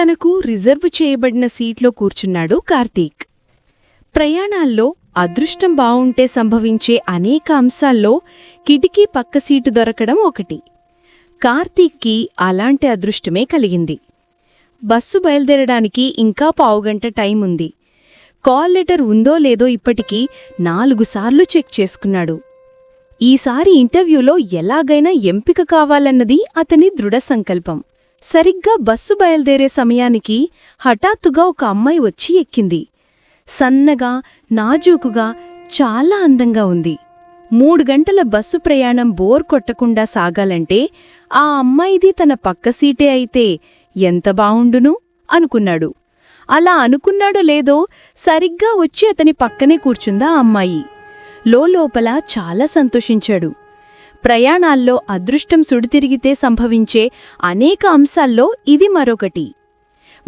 తనకు రిజర్వ్ చేయబడిన సీట్లో కూర్చున్నాడు కార్తీక్. ప్రయాణాల్లో అదృష్టం బావుంటే సంభవించే అనేక అంశాల్లో కిటికీ పక్క సీటు దొరకడం ఒకటి. కార్తీక్కి అలాంటి అదృష్టమే కలిగింది. బస్సు బయలుదేరడానికి ఇంకా పావుగంట టైం ఉంది. కాల్ లెటర్ ఉందో లేదో ఇప్పటికీ నాలుగుసార్లు చెక్ చేసుకున్నాడు. ఈసారి ఇంటర్వ్యూలో ఎలాగైనా ఎంపిక కావాలన్నది అతని దృఢ సంకల్పం. సరిగ్గా బస్సు బయలుదేరే సమయానికి హఠాత్తుగా ఒక అమ్మాయి వచ్చి ఎక్కింది. సన్నగా నాజూకుగా చాలా అందంగా ఉంది. మూడు గంటల బస్సు ప్రయాణం బోర్ కొట్టకుండా సాగాలంటే ఆ అమ్మాయిది తన పక్క సీటే అయితే ఎంత బావుండును? అనుకున్నాడు. అలా అనుకున్నాడో లేదో సరిగ్గా వచ్చి అతని పక్కనే కూర్చుందా ఆ అమ్మాయి. లోపల చాలా సంతోషించాడు. ప్రయాణాల్లో అదృష్టం సుడితిరిగితే సంభవించే అనేక అంశాల్లో ఇది మరొకటి.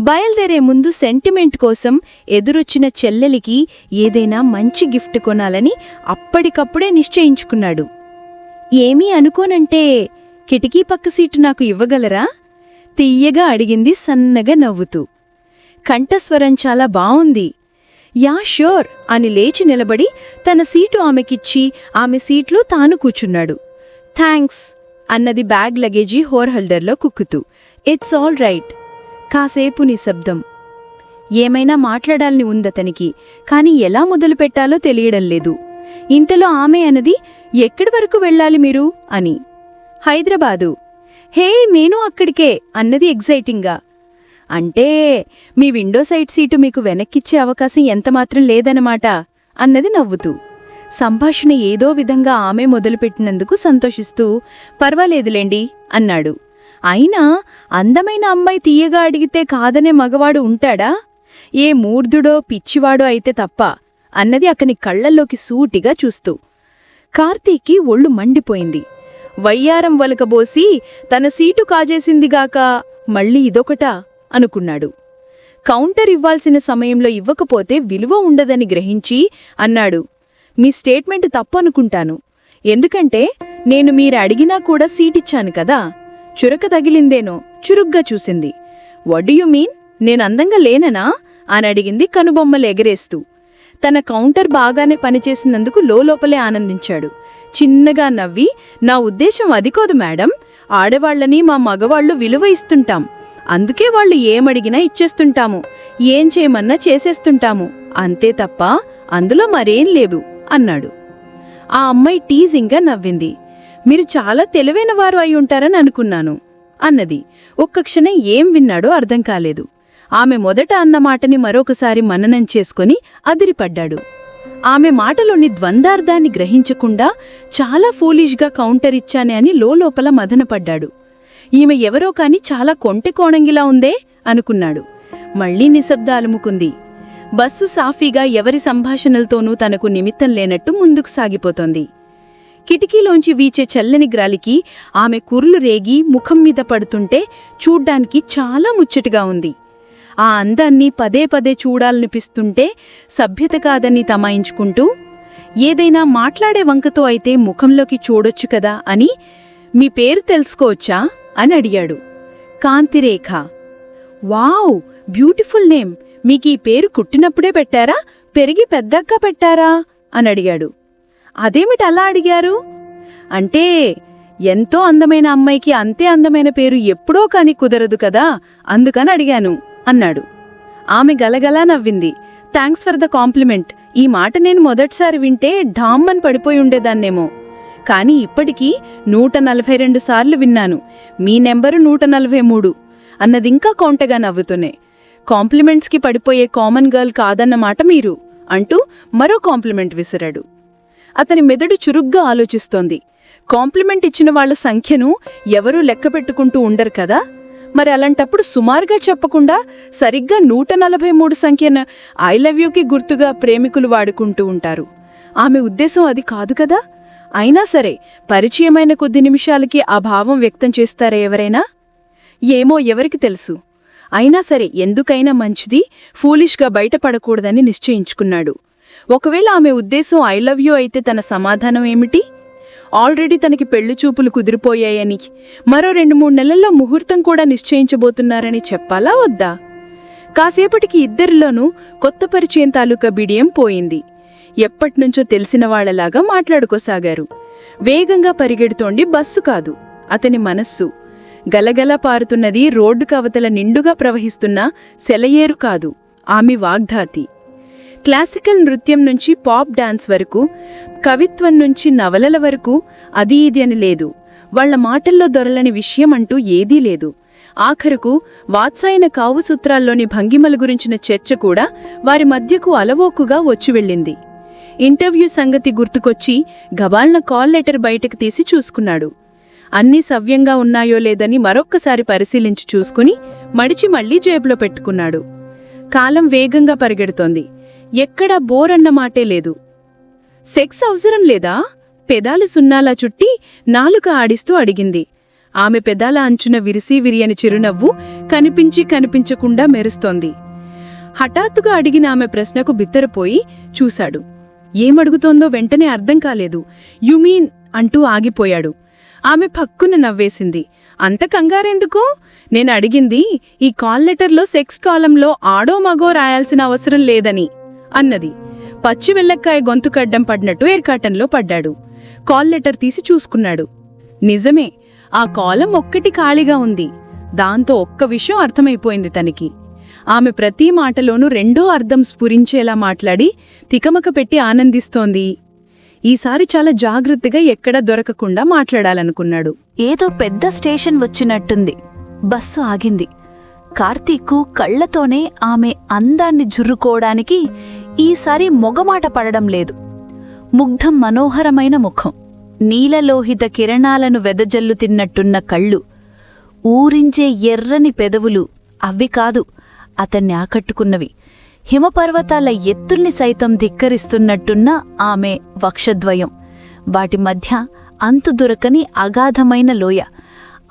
బయల్దేరే ముందు సెంటిమెంట్ కోసం ఎదురొచ్చిన చెల్లెలికి ఏదైనా మంచి గిఫ్ట్ కొనాలని అప్పటికప్పుడే నిశ్చయించుకున్నాడు. ఏమీ అనుకోనంటే కిటికీ పక్క సీటు నాకు ఇవ్వగలరా? తీయగా అడిగింది సన్నగా నవ్వుతూ. కంఠస్వరం చాలా బావుంది. యా ష్యూర్ అని లేచి నిలబడి తన సీటు ఆమెకిచ్చి ఆమె సీట్లో తాను కూచున్నాడు థ్యాంక్స్ అన్నది బ్యాగ్ లగేజీ హోర్ హోల్డర్లో కుక్కుతూ. ఇట్స్ ఆల్ రైట్ కాసేపు నిశ్శబ్దం ఏమైనా మాట్లాడాలని ఉందతనికి కాని ఎలా మొదలుపెట్టాలో తెలియడం లేదు. ఇంతలో ఆమె అన్నది ఎక్కడి వరకు వెళ్ళాలి మీరు? అని. హైదరాబాదు. హే నేను అక్కడికే అన్నది ఎగ్జైటింగ్గా అంటే మీ విండో సైడ్ సీటు మీకు వెనక్కిచ్చే అవకాశం ఎంతమాత్రం లేదన్నమాట అన్నది నవ్వుతూ. సంభాషణ ఏదో విధంగా ఆమె మొదలుపెట్టినందుకు సంతోషిస్తూ పర్వాలేదులేండి అన్నాడు. అయినా అందమైన అమ్మాయి తీయగా అడిగితే కాదనే మగవాడు ఉంటాడా? ఏ మూర్ధుడో పిచ్చివాడో అయితే తప్ప అన్నది అతని కళ్ళల్లోకి సూటిగా చూస్తూ. కార్తీక్కి ఒళ్ళు మండిపోయింది. వయ్యారం వలకబోసి తన సీటు కాజేసిందిగాక మళ్ళీ ఇదొకటా? అనుకున్నాడు. కౌంటర్ ఇవ్వాల్సిన సమయంలో ఇవ్వకపోతే విలువ ఉండదని గ్రహించి అన్నాడు. మీ స్టేట్మెంట్ తప్పనుకుంటాను. ఎందుకంటే నేను మీరు అడిగినా కూడా సీటిచ్చాను కదా. చురక తగిలిందేనో చురుగ్గా చూసింది. వడ్ యు మీన్ నేనందంగా లేననా? అని అడిగింది కనుబొమ్మలు ఎగరేస్తూ. తన కౌంటర్ బాగానే పనిచేసినందుకు లోపలే ఆనందించాడు. చిన్నగా నవ్వి నా ఉద్దేశం అదికోదు మేడం. ఆడవాళ్ళని మా మగవాళ్ళు విలువ ఇస్తుంటాం. అందుకే వాళ్ళు ఏమడిగినా ఇచ్చేస్తుంటాము. ఏం చేయమన్నా చేసేస్తుంటాము. అంతే తప్ప అందులో మరేం లేవు. అన్నాడు. ఆ అమ్మాయి టీజింగ్గా నవ్వింది. మీరు చాలా తెలివైనవారు అయి ఉంటారని అనుకున్నాను అన్నది. ఒక్క క్షణం ఏం విన్నాడో అర్థం కాలేదు. ఆమె మొదట అన్న మాటని మరొకసారి మననం చేసుకుని అదిరిపడ్డాడు. ఆమె మాటలోని ద్వందార్థాన్ని గ్రహించకుండా చాలా ఫూలిష్గా కౌంటర్ ఇచ్చానే అని లోపల మదనపడ్డాడు. ఈమె ఎవరో కాని చాలా కొంటె కోణంగిలా ఉందే అనుకున్నాడు. మళ్ళీ నిశ్శబ్దాలుముకుంది. బస్సు సాఫీగా ఎవరి సంభాషణలతోనూ తనకు నిమిత్తం లేనట్టు ముందుకు సాగిపోతోంది. కిటికీలోంచి వీచే చల్లని గ్రాలికి ఆమె కుర్లు రేగి ముఖం మీద పడుతుంటే చూడ్డానికి చాలా ముచ్చటగా ఉంది. ఆ అందాన్ని పదే పదే చూడాలనిపిస్తుంటే సభ్యత కాదని తమాయించుకుంటూ ఏదైనా మాట్లాడే వంకతో అయితే ముఖంలోకి చూడొచ్చు కదా అని మీ పేరు తెలుసుకోవచ్చా? అని అడిగాడు. కాంతిరేఖ. వావ్! Beautiful name! మీకీ పేరు కుట్టినప్పుడే పెట్టారా? పెరిగి పెద్దక్క పెట్టారా? అని అడిగాడు. అదేమిటి అలా అడిగారు? అంటే ఎంతో అందమైన అమ్మాయికి అంతే అందమైన పేరు ఎప్పుడో కాని కుదరదు కదా అందుకని అడిగాను అన్నాడు. ఆమె గలగలా నవ్వింది. Thanks for the compliment. ఈ మాట నేను మొదటిసారి వింటే ఢామ్మని పడిపోయి ఉండేదాన్నేమో. కానీ ఇప్పటికీ నూట నలభై రెండు సార్లు విన్నాను. మీ నెంబరు నూట నలభై మూడు. అన్నదింకా కొంటగా నవ్వుతూనే. కాంప్లిమెంట్స్కి పడిపోయే కామన్ గర్ల్ కాదన్నమాట మీరు అంటూ మరో కాంప్లిమెంట్ విసిరాడు. అతని మెదడు చురుగ్గా ఆలోచిస్తోంది. కాంప్లిమెంట్ ఇచ్చిన వాళ్ళ సంఖ్యను ఎవరూ లెక్కపెట్టుకుంటూ ఉండరు కదా? మరి అలాంటప్పుడు సుమారుగా చెప్పకుండా సరిగ్గా నూట నలభై మూడు సంఖ్యన ఐ లవ్ యూకి గుర్తుగా ప్రేమికులు వాడుకుంటూ ఉంటారు. ఆమె ఉద్దేశం అది కాదు కదా? అయినా సరే పరిచయమైన కొద్ది నిమిషాలకి ఆ భావం వ్యక్తం చేస్తారా ఎవరైనా? ఏమో ఎవరికి తెలుసు. అయినా సరే ఎందుకైనా మంచిది. ఫూలిష్గా బయటపడకూడదని నిశ్చయించుకున్నాడు. ఒకవేళ ఆమె ఉద్దేశం ఐ లవ్ యూ అయితే తన సమాధానం ఏమిటి? ఆల్రెడీ తనకి పెళ్ళి చూపులు కుదిరిపోయాయని మరో రెండు మూడు నెలల్లో ముహూర్తం కూడా నిశ్చయించబోతున్నారని చెప్పాలా వద్దా? కాసేపటికి ఇద్దరిలోనూ కొత్త పరిచయం తాలూకా బిడియం పోయింది. ఎప్పటినుంచో తెలిసిన వాళ్ళలాగా మాట్లాడుకోసాగారు. వేగంగా పరిగెడుతోండి బస్సు కాదు. అతని మనస్సు గలగల పారుతున్నది రోడ్డు కవతల నిండుగా ప్రవహిస్తున్న సెలయేరు కాదు ఆమె వాగ్ధాతి. క్లాసికల్ నృత్యం నుంచి పాప్ డాన్స్ వరకు కవిత్వం నుంచి నవలల వరకు అది ఇది అని లేదు. వాళ్ళ మాటల్లో దొరలని విషయం అంటూ ఏదీ లేదు. ఆఖరుకు వాత్సాయన కావు సూత్రాల్లోని భంగిమల గురించిన చర్చ కూడా వారి మధ్యకు అలవోకుగా వచ్చి వెళ్ళింది. ఇంటర్వ్యూ సంగతి గుర్తుకొచ్చి గబాల్న కాల్ లెటర్ బయటకు తీసి చూసుకున్నాడు. అన్నీ సవ్యంగా ఉన్నాయో లేదని మరొక్కసారి పరిశీలించి చూసుకుని మడిచి మళ్ళీ జేబులో పెట్టుకున్నాడు. కాలం వేగంగా పరిగెడుతోంది. ఎక్కడా బోర్ అన్నమాటే లేదు. సెక్స్ అవసరం లేదా? పెదాలు సున్నాలా చుట్టి నాలుక ఆడిస్తూ అడిగింది. ఆమె పెదాల అంచున విరిసి విరియని చిరునవ్వు కనిపించి కనిపించకుండా మెరుస్తోంది. హఠాత్తుగా అడిగిన ఆమె ప్రశ్నకు బిత్తరపోయి చూశాడు. ఏమడుగుతోందో వెంటనే అర్థం కాలేదు. యు మీన్ అంటూ ఆగిపోయాడు. ఆమె పక్కున నవ్వేసింది. అంత కంగారెందుకు? నేను అడిగింది ఈ కాల్ లెటర్లో సెక్స్ కాలంలో ఆడో మగో రాయాల్సిన అవసరం లేదని అన్నది. పచ్చి వెల్లక్కాయ గొంతు కడ్డం పడినట్టు ఎయిర్కాటన్లో పడ్డాడు. కాల్ లెటర్ తీసి చూసుకున్నాడు. నిజమే ఆ కాలం ఒక్కటి ఖాళీగా ఉంది. దాంతో ఒక్క విషయం అర్థమైపోయింది తనకి. ఆమె ప్రతి మాటలోనూ రెండో అర్థం స్ఫురించేలా మాట్లాడి తికమక పెట్టి ఆనందిస్తోంది. ఈసారి చాలా జాగ్రత్తగా ఎక్కడా దొరకకుండా మాట్లాడాలనుకున్నాడు. ఏదో పెద్ద స్టేషన్ వచ్చినట్టుంది. బస్సు ఆగింది. కార్తీక్కు కళ్ళతోనే ఆమె అందాన్ని జుర్రుకోవడానికి ఈసారి మొగమాట పడడం లేదు. ముగ్ధం మనోహరమైన ముఖం. నీలలోహిత కిరణాలను వెదజల్లు తిన్నట్టున్న కళ్ళు. ఊరించే ఎర్రని పెదవులు. అవి కాదు అతన్ని ఆకట్టుకున్నవి. హిమపర్వతాల ఎత్తుల్ని సైతం ధిక్కరిస్తున్నట్టున్న ఆమె వక్షద్వయం. వాటి మధ్య అంతు దొరకని అగాధమైన లోయ.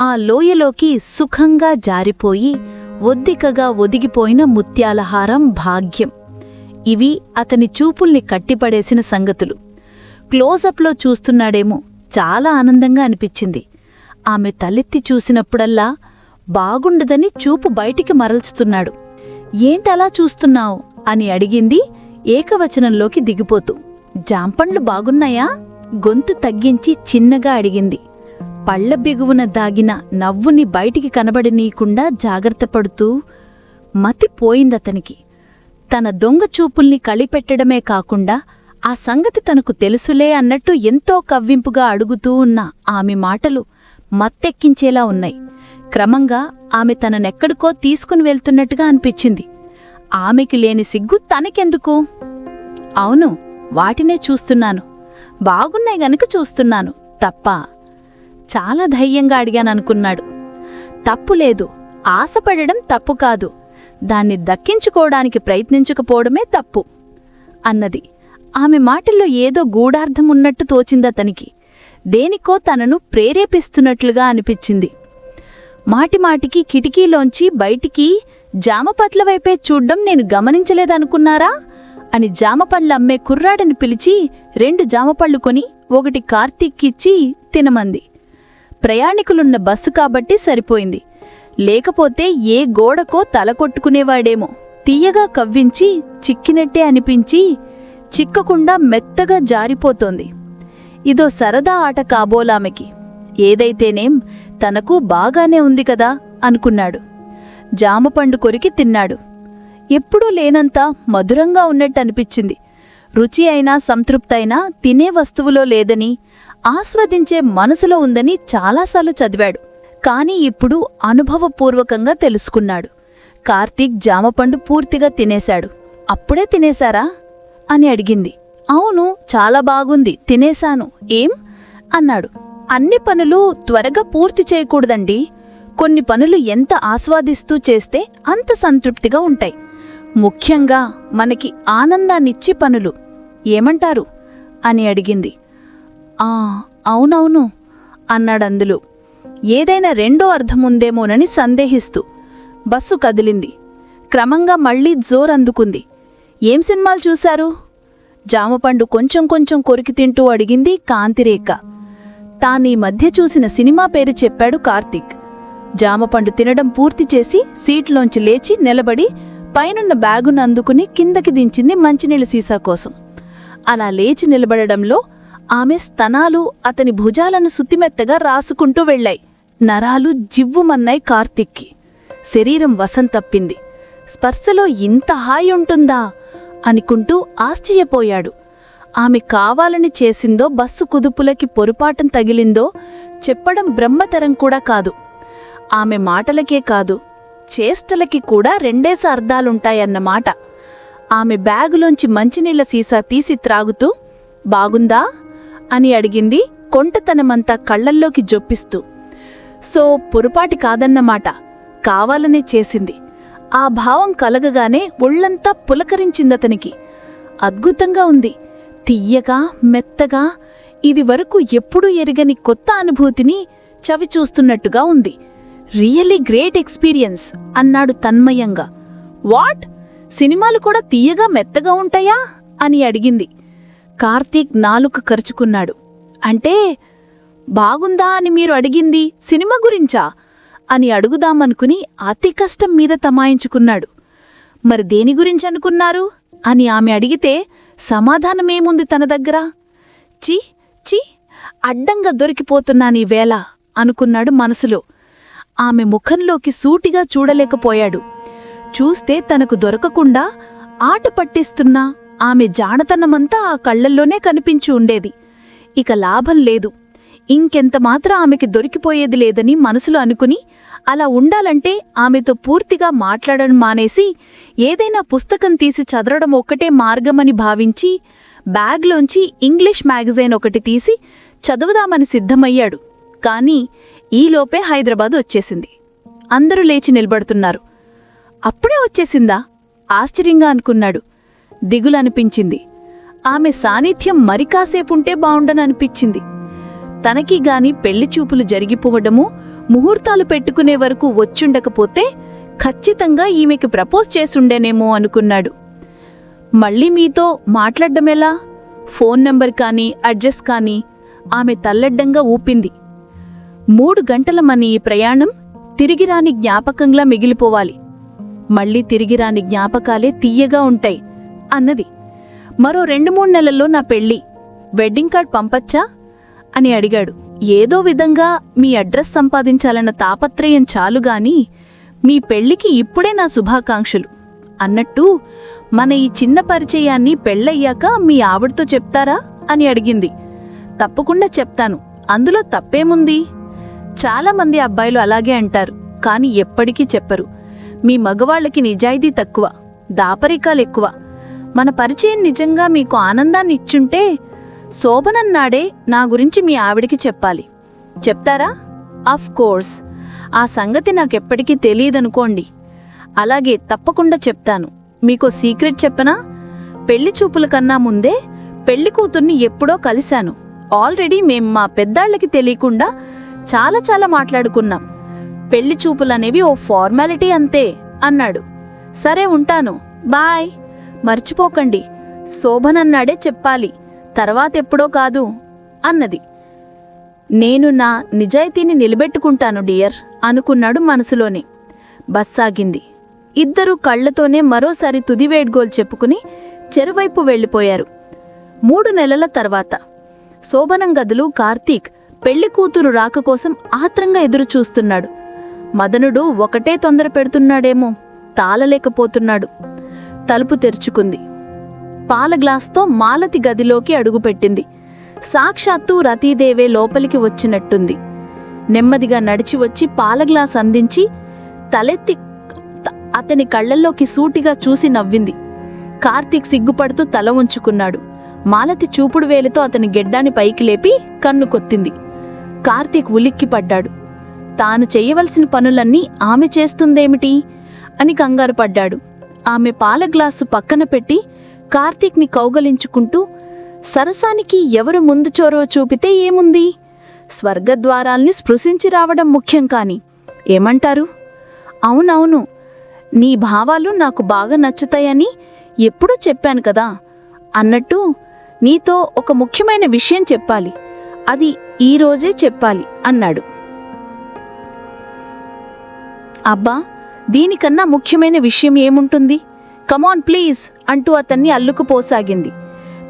ఆ లోయలోకి సుఖంగా జారిపోయి ఒద్దికగా ఒదిగిపోయిన ముత్యాలహారం భాగ్యం. ఇవి అతని చూపుల్ని కట్టిపడేసిన సంగతులు. క్లోజప్లో చూస్తున్నాడేమో చాలా ఆనందంగా అనిపించింది. ఆమె తలెత్తి చూసినప్పుడల్లా బాగుండదని చూపు బయటికి మరల్చుతున్నాడు. ఏంటలా చూస్తున్నావు? అని అడిగింది ఏకవచనంలోకి దిగిపోతూ. జాంపండ్లు బాగున్నాయా? గొంతు తగ్గించి చిన్నగా అడిగింది. పళ్ళ బిగువున దాగిన నవ్వుని బయటికి కనబడనీయకుండా జాగ్రత్త పడుతూ మతి తన దొంగ చూపుల్ని కళిపెట్టడమే కాకుండా ఆ సంగతి తనకు తెలుసులే అన్నట్టు ఎంతో కవ్వింపుగా అడుగుతూ ఉన్న ఆమె మాటలు మత్తెక్కించేలా ఉన్నాయి. క్రమంగా ఆమె తననెక్కడికో తీసుకుని వెళ్తున్నట్టుగా అనిపించింది. ఆమెకి లేని సిగ్గు తనకెందుకు? అవును వాటినే చూస్తున్నాను. బాగున్నాయి గనుక చూస్తున్నాను. తప్ప చాలా ధైర్యంగా అడిగాననుకున్నాడు. తప్పు లేదు ఆశపడడం తప్పు కాదు. దాన్ని దక్కించుకోవడానికి ప్రయత్నించకపోవడమే తప్పు అన్నది. ఆమె మాటల్లో ఏదో గూఢార్థం ఉన్నట్టు తోచిందతనికి దేనికో తనను ప్రేరేపిస్తున్నట్లుగా అనిపించింది. మాటిమాటికి కిటికీలోంచి బయటికి జామపట్ల వైపే చూడ్డం నేను గమనించలేదనుకున్నారా? అని జామపళ్ళు అమ్మే కుర్రాడని పిలిచి రెండు జామపళ్ళు కొని ఒకటి కార్తీక్కిచ్చి తినమంది. ప్రయాణికులున్న బస్సు కాబట్టి సరిపోయింది. లేకపోతే ఏ గోడకో తల కొట్టుకునేవాడేమో. తీయగా కవ్వించి చిక్కినట్టే అనిపించి చిక్కకుండా మెత్తగా జారిపోతోంది. ఇదో సరదా ఆట కాబోలామెకి. ఏదైతేనేం తనకు బాగానే ఉంది కదా అనుకున్నాడు. జామపండు కొరికి తిన్నాడు. ఎప్పుడూ లేనంత మధురంగా ఉన్నట్టు అనిపించింది రుచి అయినా సంతృప్తైనా తినే వస్తువులో లేదని ఆస్వాదించే మనసులో ఉందని చాలాసార్లు చదివాడు. కాని ఇప్పుడు అనుభవపూర్వకంగా తెలుసుకున్నాడు. కార్తీక్ జామపండు పూర్తిగా తినేశాడు. అప్పుడే తినేశారా? అని అడిగింది. అవును చాలా బాగుంది తినేశాను. ఏం? అన్నాడు. అన్ని పనులు త్వరగా పూర్తి చేయకూడదండి. కొన్ని పనులు ఎంత ఆస్వాదిస్తూ చేస్తే అంత సంతృప్తిగా ఉంటాయి. ముఖ్యంగా మనకి ఆనందాన్నిచ్చి పనులు. ఏమంటారు? అని అడిగింది. ఆ అవునవును అన్నాడందులు ఏదైనా రెండో అర్థముందేమోనని సందేహిస్తూ బస్సు కదిలింది. క్రమంగా మళ్ళీ జోరందుకుంది ఏం సినిమాలు చూశారు? జామపండు కొంచెం కొంచెం కొరికి తింటూ అడిగింది కాంతిరేఖ. తానీ మధ్య చూసిన సినిమా పేరు చెప్పాడు కార్తీక్. జామపండు తినడం పూర్తి చేసి సీట్లోంచి లేచి నిలబడి పైనున్న బ్యాగును అందుకుని కిందకి దించింది మంచినీళ్ళ సీసా కోసం. అలా లేచి నిలబడడంలో ఆమె స్తనాలు అతని భుజాలను సుత్తిమెత్తగా రాసుకుంటూ వెళ్ళాయి. నరాలు జివ్వుమన్నాయి కార్తిక్కి. శరీరం వసం తప్పింది. స్పర్శలో ఇంత హాయి ఉంటుందా? అనుకుంటూ ఆశ్చర్యపోయాడు. ఆమె కావాలని చేసిందో బస్సు కుదుపులకి పొరుపాటం తగిలిందో చెప్పడం బ్రహ్మతరం కూడా కాదు. ఆమె మాటలకే కాదు చేష్టలకి కూడా రెండేస అర్థాలుంటాయన్నమాట. ఆమె బ్యాగులోంచి మంచినీళ్ళ సీసా తీసి త్రాగుతూ బాగుందా? అని అడిగింది కొంటతనమంతా కళ్ళల్లోకి జొప్పిస్తూ. సో పొరుపాటి కాదన్నమాట. కావాలనే చేసింది. ఆ భావం కలగగానే ఒళ్ళంతా పులకరించిందతనికి. అద్భుతంగా ఉంది. తియ్యగా మెత్తగా ఇది వరకు ఎప్పుడూ ఎరగని కొత్త అనుభూతిని చవి చూస్తున్నట్టుగా ఉంది. రియల్లీ గ్రేట్ ఎక్స్పీరియన్స్ అన్నాడు తన్మయంగా. వాట్ సినిమాలు కూడా తీయగా మెత్తగా ఉంటాయా? అని అడిగింది. కార్తీక్ నాలుక కరుచుకున్నాడు. అంటే బాగుందా అని మీరు అడిగింది సినిమా గురించా? అని అడుగుదామనుకుని అతి కష్టం మీద తమాయించుకున్నాడు. మరి దేని గురించి అనుకున్నారు? అని ఆమె అడిగితే సమాధానమేముంది తన దగ్గర? చి చి అడ్డంగా దొరికిపోతున్నానీ వేళ అనుకున్నాడు మనసులో. ఆమె ముఖంలోకి సూటిగా చూడలేకపోయాడు. చూస్తే తనకు దొరకకుండా ఆట పట్టిస్తున్నా ఆమె జానతనమంతా ఆ కళ్ళల్లోనే కనిపించి ఉండేది. ఇక లాభం లేదు. ఇంకెంత మాత్రం ఆమెకి దొరికిపోయేది లేదని మనసులో అనుకుని అలా ఉండాలంటే ఆమెతో పూర్తిగా మాట్లాడడం మానేసి ఏదైనా పుస్తకం తీసి చదవడం ఒక్కటే మార్గమని భావించి బ్యాగ్లోంచి ఇంగ్లీష్ మ్యాగజైన్ ఒకటి తీసి చదువుదామని సిద్ధమయ్యాడు. కానీ ఈలోపే హైదరాబాద్ వచ్చేసింది. అందరూ లేచి నిలబడుతున్నారు. అప్పుడే వచ్చేసిందా? ఆశ్చర్యంగా అనుకున్నాడు. దిగులనిపించింది. ఆమె సాన్నిధ్యం మరి కాసేపుంటే బావుండననిపించింది. తనకి గాని పెళ్ళి చూపులు జరిగిపోవడము ముహూర్తాలు పెట్టుకునే వరకు వచ్చుండకపోతే ఖచ్చితంగా ఈమెకి ప్రపోజ్ చేసుండేనేమో అనుకున్నాడు. మళ్ళీ మీతో మాట్లాడ్డమెలా ఫోన్ నంబర్ కానీ అడ్రస్ కానీ ఆమె తల్లడ్డంగా ఊపింది. మూడు గంటల మన ఈ ప్రయాణం తిరిగిరాని జ్ఞాపకంలా మిగిలిపోవాలి. మళ్ళీ తిరిగిరాని జ్ఞాపకాలే తీయగా ఉంటాయి అన్నది. మరో రెండు మూడు నెలల్లో నా పెళ్ళి. వెడ్డింగ్ కార్డ్ పంపచ్చా? అని అడిగాడు. ఏదో విధంగా మీ అడ్రస్ సంపాదించాలన్న తాపత్రయం చాలుగాని మీ పెళ్ళికి ఇప్పుడే నా శుభాకాంక్షలు. అన్నట్టు మన ఈ చిన్న పరిచయాన్ని పెళ్ళయ్యాక మీ ఆవిడతో చెప్తారా? అని అడిగింది. తప్పకుండా చెప్తాను. అందులో తప్పేముంది? చాలామంది అబ్బాయిలు అలాగే అంటారు కాని ఎప్పటికీ చెప్పరు. మీ మగవాళ్ళకి నిజాయితీ తక్కువ దాపరికాలెక్కువ. మన పరిచయం నిజంగా మీకు ఆనందాన్ని ఇచ్చుంటే శోభనన్నాడే నా గురించి మీ ఆవిడికి చెప్పాలి. చెప్తారా? అఫ్ కోర్స్ ఆ సంగతి నాకెప్పటికీ తెలియదనుకోండి. అలాగే తప్పకుండా చెప్తాను. మీకో సీక్రెట్ చెప్పనా? పెళ్ళి చూపుల కన్నా ముందే పెళ్ళి కూతుర్ని ఎప్పుడో కలిశాను. ఆల్రెడీ మేం మా పెద్దాళ్ళకి తెలియకుండా చాలా చాలా మాట్లాడుకున్నాం. పెళ్ళి చూపులనేవి ఓ ఫార్మాలిటీ అంతే అన్నాడు. సరే ఉంటాను. బాయ్. మర్చిపోకండి. శోభనన్నాడే చెప్పాలి. తర్వాతెప్పుడో కాదు అన్నది. నేను నా నిజాయితీని నిలబెట్టుకుంటాను డియర్ అనుకున్నాడు మనసులోనే. బస్సాగింది. ఇద్దరూ కళ్ళతోనే మరోసారి తుదివేడ్గోలు చెప్పుకుని చెరువైపు వెళ్ళిపోయారు. మూడు నెలల తర్వాత శోభనం గదులు కార్తీక్ పెళ్ళి కూతురు రాక కోసం ఆత్రంగా ఎదురుచూస్తున్నాడు. మదనుడు ఒకటే తొందర పెడుతున్నాడేమో తాళలేకపోతున్నాడు. తలుపు తెరుచుకుంది. పాల గ్లాస్తో మాలతి గదిలోకి అడుగుపెట్టింది. సాక్షాత్తు రతీదేవే లోపలికి వచ్చినట్టుంది. నెమ్మదిగా నడిచి వచ్చి పాల గ్లాస్ అందించి తలెత్తి అతని కళ్ళల్లోకి సూటిగా చూసి నవ్వింది. కార్తీక్ సిగ్గుపడుతూ తల ఉంచుకున్నాడు మాలతి చూపుడు వేలితో అతని గెడ్డాన్ని పైకి లేపి కన్ను కొత్తింది కార్తీక్ ఉలిక్కిపడ్డాడు. తాను చేయవలసిన పనులన్నీ ఆమె చేస్తుందేమిటి? అని కంగారు పడ్డాడు ఆమె పాల గ్లాసు పక్కన పెట్టి కార్తీక్ని కౌగలించుకుంటూ సరసానికి ఎవరు ముందు చొరవ చూపితే ఏముంది? స్వర్గద్వారాల్ని స్పృశించి రావడం ముఖ్యం కాని ఏమంటారు? అవునవును నీ భావాలు నాకు బాగా నచ్చుతాయని ఎప్పుడూ చెప్పాను కదా అన్నట్టు నీతో ఒక ముఖ్యమైన విషయం చెప్పాలి అది ఈరోజే చెప్పాలి అన్నాడు. అబ్బా దీనికన్నా ముఖ్యమైన విషయం ఏముంటుంది? కమాన్ ప్లీజ్ అంటూ అతన్ని అల్లుకుపోసాగింది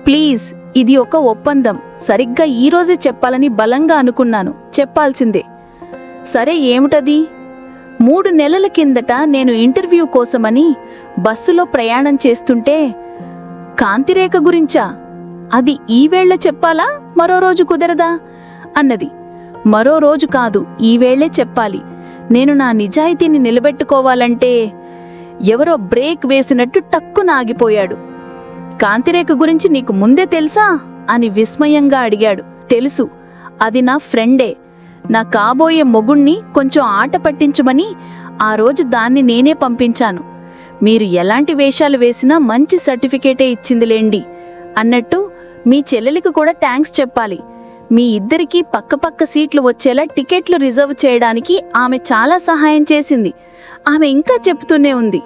ప్లీజ్ ఇది ఒక ఒప్పందం. సరిగ్గా ఈరోజే చెప్పాలని బలంగా అనుకున్నాను. చెప్పాల్సిందే. సరే ఏమిటది? మూడు నెలల కిందట నేను ఇంటర్వ్యూ కోసమని బస్సులో ప్రయాణం చేస్తుంటే కాంతిరేఖ గురించా? అది ఈవేళ చెప్పాలా? మరో రోజు కుదరదా? అన్నది. మరో రోజు కాదు ఈవేళే చెప్పాలి. నేను నా నిజాయితీని నిలబెట్టుకోవాలంటే ఎవరో బ్రేక్ వేసినట్టు టక్కున ఆగిపోయాడు. కాంతిరేఖ గురించి నీకు ముందే తెలుసా? అని విస్మయంగా అడిగాడు. తెలుసు అది నా ఫ్రెండే. నా కాబోయే మొగుణ్ణి కొంచెం ఆట పట్టించమని ఆ రోజు దాన్ని నేనే పంపించాను. మీరు ఎలాంటి వేషాలు వేసినా మంచి సర్టిఫికేటే ఇచ్చిందిలేండి. అన్నట్టు మీ చెల్లెలికి కూడా థ్యాంక్స్ చెప్పాలి. మీ ఇద్దరికీ పక్కపక్క సీట్లు వచ్చేలా టికెట్లు రిజర్వ్ చేయడానికి ఆమె చాలా సహాయం చేసింది. ఆమె ఇంకా చెప్తూనే ఉంది.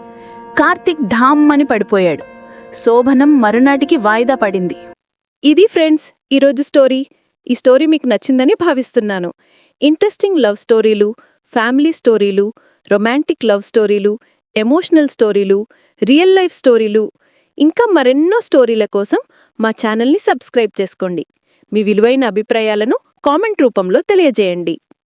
కార్తిక్ ఢామ్ అని పడిపోయాడు. శోభనం మరునాటికి వాయిదా పడింది. ఇది ఫ్రెండ్స్ ఈరోజు స్టోరీ. ఈ స్టోరీ మీకు నచ్చిందని భావిస్తున్నాను. ఇంట్రెస్టింగ్ లవ్ స్టోరీలు ఫ్యామిలీ స్టోరీలు రొమాంటిక్ లవ్ స్టోరీలు ఎమోషనల్ స్టోరీలు రియల్ లైఫ్ స్టోరీలు. ఇంకా మరెన్నో స్టోరీల కోసం మా ఛానల్ని సబ్స్క్రైబ్ చేసుకోండి. మీ విలువైన అభిప్రాయాలను కామెంట్ రూపంలో తెలియజేయండి.